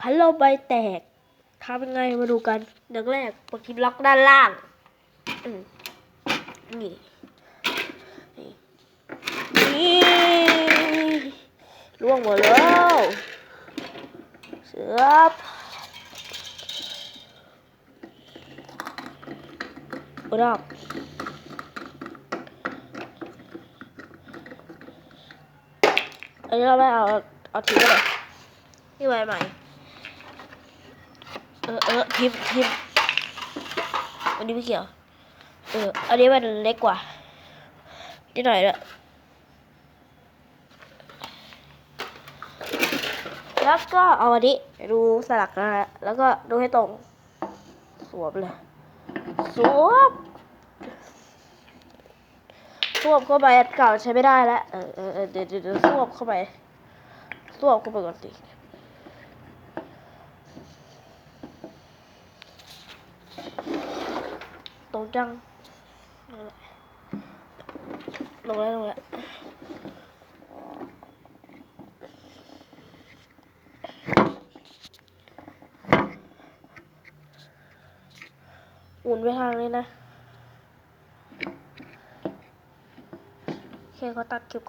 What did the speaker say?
พัดลมใบแตกทำยังไงมาดูกันอย่างแรกกดที่ล็อกด้านล่างนี่นี่ล่วงหมดแล้วเสือบอุดอกอันนี้เราไม่เอาเอาทิ้งเลยนี่ใบใหม่ เออเออพิมพ์พิมพ์อันนี้ไม่เกี่ยว เออ อันนี้มันเล็กกว่านิดหน่อยละแล้วก็เอาอันนี้ดูสลักนะฮะแล้วก็ดูให้ตรง สวมเลย สวมสวมเข้าไปอันเก่าใช้ไม่ได้แล้ว เออเออเดี๋ยวเดี๋ยวเดี๋ยวสวมเข้าไป สวมเข้าไปก่อนสิ ตร งจังละลงแล้วลงแล้วหมุนไปทางนี้นะโอเคเขาตัดคลิปก่อน